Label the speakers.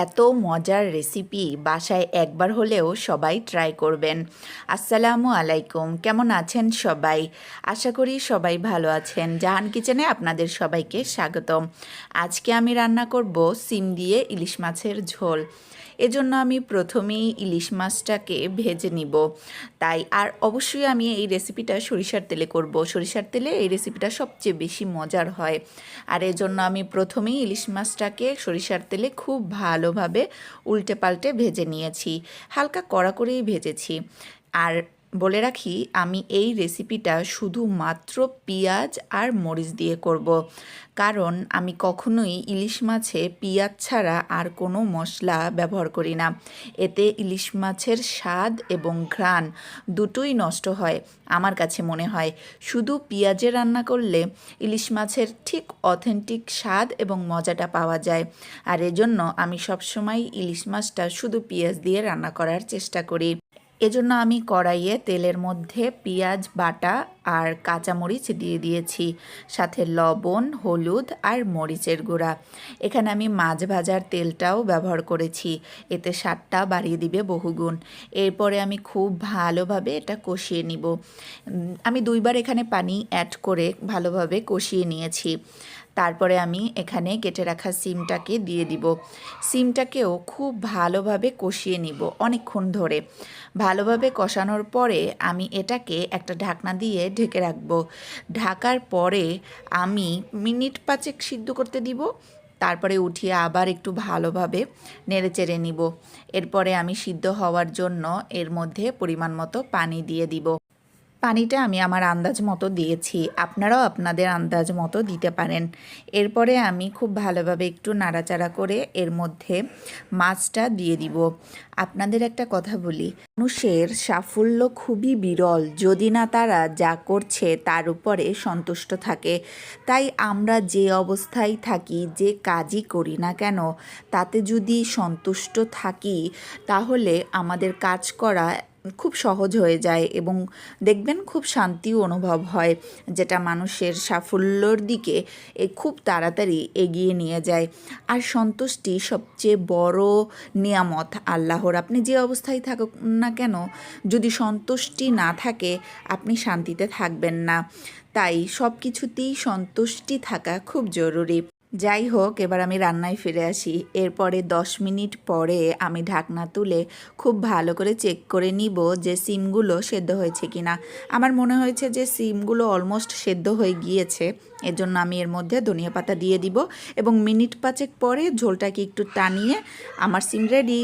Speaker 1: এত মজার রেসিপি বাসায় একবার হলেও সবাই ট্রাই করবেন। আসসালামু আলাইকুম, কেমন আছেন সবাই? আশা করি সবাই ভালো আছেন। জাহান কিচেনে আপনাদের সবাইকে স্বাগতম। আজকে আমি রান্না করব সিম দিয়ে ইলিশ মাছের ঝোল। এজন্য আমি প্রথমেই ইলিশ মাছটাকে ভেজে নিব। তাই আর অবশ্যই আমি এই রেসিপিটা সরিষার তেলে করব। সরিষার তেলে এই রেসিপিটা সবচেয়ে বেশি মজার হয়। আর এজন্য আমি প্রথমেই ইলিশ মাছটাকে সরিষার তেলে খুব ভালোভাবে উল্টে পাল্টে ভেজে নিয়েছি। হালকা কড়া করেই ভেজেছি। আর বলে রাখি, আমি এই রেসিপিটা শুধুমাত্র পেঁয়াজ আর মরিচ দিয়ে করব। কারণ আমি কখনোই ইলিশ মাছে পেঁয়াজ ছাড়া আর কোনো মশলা ব্যবহার করি না। এতে ইলিশ মাছের স্বাদ এবং ঘ্রাণ দুটোই নষ্ট হয়, আমার কাছে মনে হয়। শুধু পেঁয়াজে রান্না করলে ইলিশ মাছের ঠিক অথেন্টিক স্বাদ এবং মজাটা পাওয়া যায়। আর এজন্য আমি সবসময় ইলিশ মাছটা শুধু পেঁয়াজ দিয়ে রান্না করার চেষ্টা করি। এজন্য আমি কড়াইয়ে তেলের মধ্যে পেঁয়াজ, বাটা আর কাঁচামরিচ দিয়ে দিয়েছি, সাথে লবণ, হলুদ আর মরিচের গুঁড়া। এখানে আমি মাছ ভাজার তেলটাও ব্যবহার করেছি, এতে স্বাদটা বাড়িয়ে দিবে বহুগুণ। এরপরে আমি খুব ভালোভাবে এটা কষিয়ে নিব। আমি দুইবার এখানে পানি অ্যাড করে ভালোভাবে কষিয়ে নিয়েছি। তারপরে আমি এখানে কেটে রাখা সিমটাকে দিয়ে দিব। সিমটাকেও খুব ভালোভাবে কষিয়ে নিব অনেকক্ষণ ধরে। ভালোভাবে কষানোর পরে আমি এটাকে একটা ঢাকনা দিয়ে ঢেকে রাখব। ঢাকার পরে আমি মিনিট পাঁচেক সিদ্ধ করতে দিব। তারপরে উঠিয়ে আবার একটু ভালোভাবে নেড়ে চেড়ে নিব। এরপরে আমি সিদ্ধ হওয়ার জন্য এর মধ্যে পরিমাণ মতো পানি দিয়ে দিব। পানিটা আমি আমার আন্দাজ মতো দিয়েছি। আপনারাও আপনাদের আন্দাজ মতো দিতে পারেন। এরপরে আমি খুব ভালোভাবে একটু নাড়াচাড়া করে এর মধ্যে মাছটা দিয়ে দিব। আপনাদের একটা কথা বলি, মানুষের সাফল্য খুবই বিরল। যদি না তারা যা করছে তার উপরে সন্তুষ্ট থাকে। তাই আমরা যে অবস্থায় থাকি, যে কাজই করি না কেন, তাতে যদি সন্তুষ্ট থাকি, তাহলে আমাদের কাজ করা খুব সহজ হয়ে যায় এবং দেখবেন খুব শান্তিও অনুভব হয়, যেটা মানুষের সাফল্যর দিকে খুব তাড়াতাড়ি এগিয়ে নিয়ে যায়। আর সন্তুষ্টি সবচেয়ে বড় নিয়ামত আল্লাহর। আপনি যে অবস্থায় থাকুক না কেন, যদি সন্তুষ্টি না থাকে, আপনি শান্তিতে থাকবেন না। তাই সব কিছুতেই সন্তুষ্টি থাকা খুব জরুরি। যাই হোক, এবার আমি রান্নায় ফিরে আসি। এরপরে দশ মিনিট পরে আমি ঢাকনা তুলে খুব ভালো করে চেক করে নিব যে সিমগুলো সেদ্ধ হয়েছে কি না আমার মনে হয়েছে যে সিমগুলো অলমোস্ট সেদ্ধ হয়ে গিয়েছে। এর জন্য আমি এর মধ্যে ধনিয়া পাতা দিয়ে দিব এবং মিনিট পাঁচেক পরে ঝোলটাকে একটু টানিয়ে আমার সিম রেডি।